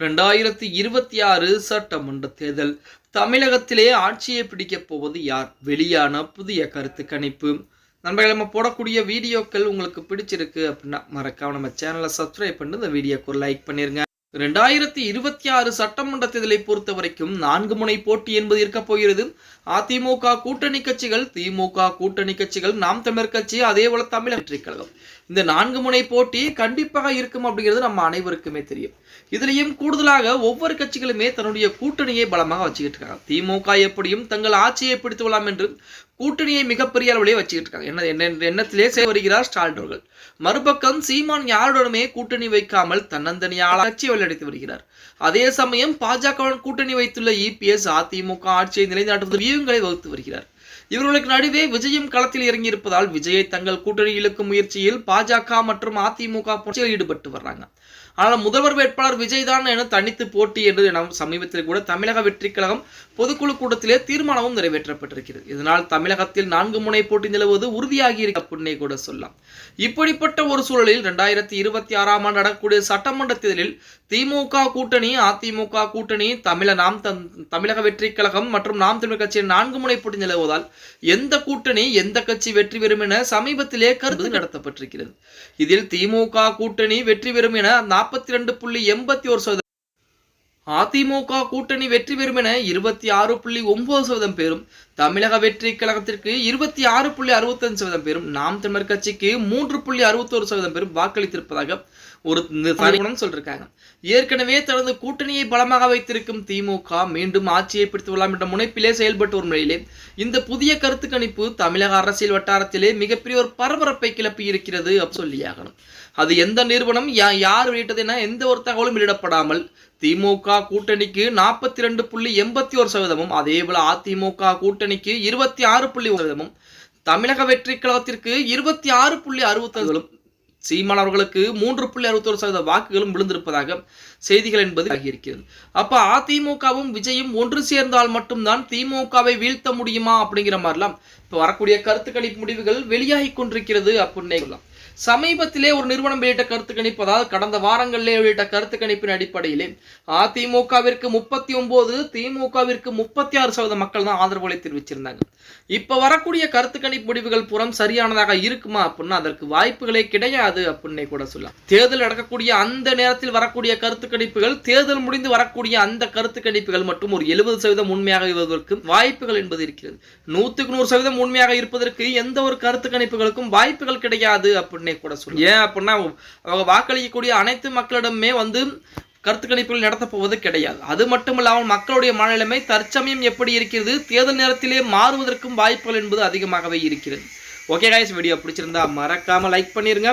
ரெண்டாயிரத்தி இருபத்தி ஆறு சட்டமன்ற தேர்தல். தமிழகத்திலே ஆட்சியை பிடிக்கப் போவது யார்? வெளியான புதிய கருத்து கணிப்பு. நண்பர்களே நம்ம போடக்கூடிய வீடியோக்கள் உங்களுக்கு பிடிச்சிருக்கு அப்படின்னா மறக்காம நம்ம சேனலை சப்ஸ்கிரைப் பண்ணி இந்த வீடியோக்கு ஒரு லைக் பண்ணிருங்க. ரெண்டாயிரத்தி இருபத்தி ஆறு சட்டமன்ற தேர்தலை பொறுத்த வரைக்கும் நான்கு முனை போட்டி என்பது இருக்க போகிறது. அதிமுக கூட்டணி கட்சிகள் திமுக கூட்டணி கட்சிகள் நாம் தமிழர் கட்சி அதே போல தமிழ் வெற்றி கழகம். இந்த நான்கு முனை போட்டி கண்டிப்பாக இருக்கும் அப்படிங்கிறது நம்ம அனைவருக்குமே தெரியும். இதுலயும் கூடுதலாக ஒவ்வொரு கட்சிகளுமே தன்னுடைய கூட்டணியை பலமாக வச்சுக்கிட்டு இருக்காங்க திமுக எப்படியும் தங்கள் ஆட்சியை பிடித்து கொள்ளலாம் என்று கூட்டணியை மிகப்பெரிய அளவிலே வச்சுக்கிட்டு இருக்காங்க என்ன என்ன எண்ணத்திலே செய்ய வருகிறார் ஸ்டாலின் அவர்கள். மறுபக்கம் சீமான் யாருடனுமே கூட்டணி வைக்காமல் தன்னந்தனியால் கட்சி வழிநடத்தி வருகிறார். அதே சமயம் பாஜகவுடன் கூட்டணி வைத்துள்ள இபிஎஸ் அதிமுக ஆட்சியை நிலைநாட்டுவது வியூகங்களை வகுத்து வருகிறார். இவர்களுக்கு நடுவே விஜயும் களத்தில் இறங்கியிருப்பதால் விஜயை தங்கள் கூட்டணி இழுக்கும் முயற்சியில் பாஜக மற்றும் அதிமுக ஈடுபட்டு வர்றாங்க. ஆனால் முதல்வர் வேட்பாளர் விஜய் தான் என தனித்து போட்டி என்று என சமீபத்தில் கூட தமிழக வெற்றி கழகம் பொதுக்குழு கூட்டத்திலே தீர்மானமும் நிறைவேற்றப்பட்டிருக்கிறது. இதனால் தமிழகத்தில் நான்கு முனை போட்டி நிலவுவது உறுதியாகி இருக்க அப்படின்னே கூட சொல்லலாம். இப்படிப்பட்ட ஒரு சூழலில் இரண்டாயிரத்தி இருபத்தி ஆறாம் ஆண்டு நடக்கக்கூடிய சட்டமன்ற தேர்தலில் திமுக கூட்டணி அதிமுக கூட்டணி தமிழ நாம் தமிழக வெற்றி கழகம் மற்றும் நாம் தமிழ் கட்சியின் நான்கு முனை போட்டி நிலவுவதால் எந்த கூட்டணி எந்த கட்சி வெற்றி பெறும் என சமீபத்திலே கருத்து நடத்தப்பட்டிருக்கிறது. இதில் திமுக கூட்டணி வெற்றி பெறும் என நாற்பத்தி ரெண்டு புள்ளி எண்பத்தி ஒரு சதவீதம். அதிமுக கூட்டணி வெற்றி பெறும் என இருபத்தி ஆறு புள்ளி ஒன்பது சதவீதம் பேரும் தமிழக வெற்றி கழகத்திற்கு இருபத்தி ஆறு புள்ளி அறுபத்தஞ்சு சதவீதம் பேரும் நாம் தமிழர் கட்சிக்கு மூன்று புள்ளி அறுபத்தோரு சதவீதம் பேரும் வாக்களித்திருப்பதாக ஒரு நிறுவனம் சொல்லிருக்காங்க. ஏற்கனவே தனது கூட்டணியை பலமாக வைத்திருக்கும் திமுக மீண்டும் ஆட்சியை பிடித்து கொள்ளலாம் என்ற முனைப்பிலே செயல்பட்டு வரும் நிலையிலே இந்த புதிய கருத்து கணிப்பு தமிழக அரசியல் வட்டாரத்திலே மிகப்பெரிய ஒரு பரபரப்பை கிளப்பி இருக்கிறது அப்படி சொல்லியாகணும். அது எந்த நிறுவனம் யா யார் வெளியிட்டது எந்த ஒரு தகவலும் வெளியிடப்படாமல் திமுக கூட்டணிக்கு நாற்பத்தி ரெண்டு புள்ளி எண்பத்தி ஒரு சதவீதமும் அதே போல அதிமுக கூட்டணிக்கு இருபத்தி ஆறு புள்ளி ஒரு சதவீதமும் தமிழக வெற்றி கழகத்திற்கு இருபத்தி ஆறு புள்ளி அறுபத்தி சீமான் அவர்களுக்கு மூன்று புள்ளி அறுபத்தொரு சதவீத வாக்குகளும் விழுந்திருப்பதாக செய்திகள் என்பது ஆகியிருக்கிறது அப்ப அதிமுகவும் விஜயும் ஒன்று சேர்ந்தால் மட்டும்தான் திமுகவை வீழ்த்த முடியுமா அப்படிங்கிற மாதிரிலாம் இப்ப வரக்கூடிய கருத்து கணிப்பு முடிவுகள் வெளியாகி கொண்டிருக்கிறது அப்படின்னே சொல்லலாம். சமீபத்திலே ஒரு நிறுவனம் வெளியிட்ட கருத்து கணிப்பு அதாவது கடந்த வாரங்களிலே வெளியிட்ட கருத்து கணிப்பின் அடிப்படையிலே அதிமுகவிற்கு முப்பத்தி ஒன்பது திமுகவிற்கு முப்பத்தி ஆறு சதவீத மக்கள் தான் ஆதரவுகளை தெரிவிச்சிருந்தாங்க. இப்ப வரக்கூடிய கருத்து கணிப்பு முடிவுகள் புறம் சரியானதாக இருக்குமா அப்படின்னா அதற்கு வாய்ப்புகளே கிடையாது அப்படின்னே கூட சொல்லலாம். தேர்தல் நடக்கக்கூடிய அந்த நேரத்தில் வரக்கூடிய கருத்து கணிப்புகள் தேர்தல் முடிந்து வரக்கூடிய அந்த கருத்து கணிப்புகள் மட்டும் ஒரு எழுபது சதவீதம் உண்மையாக இருப்பதற்கு வாய்ப்புகள் என்பது இருக்கிறது. நூத்துக்கு நூறு சதவீதம் உண்மையாக இருப்பதற்கு எந்த ஒரு கருத்து கணிப்புகளுக்கும் வாய்ப்புகள் கிடையாது அப்படின்னு கூட சொல்லலாம் ஏன் அப்படின்னா அவங்க வாக்களிக்கக்கூடிய அனைத்து மக்களிடமே வந்து கருத்து கணிப்புகள் நடத்தப் போவது கிடையாது. அது மட்டுமில்லாமல் மக்களுடைய மனநிலைமை தற்சமயம் எப்படி இருக்கிறது தேர்தல் நேரத்திலே மாறுவதற்கும் வாய்ப்புகள் என்பது அதிகமாகவே இருக்கிறது. ஓகே காய்ஸ் வீடியோ பிடிச்சிருந்தா மறக்காம லைக் பண்ணிருங்க.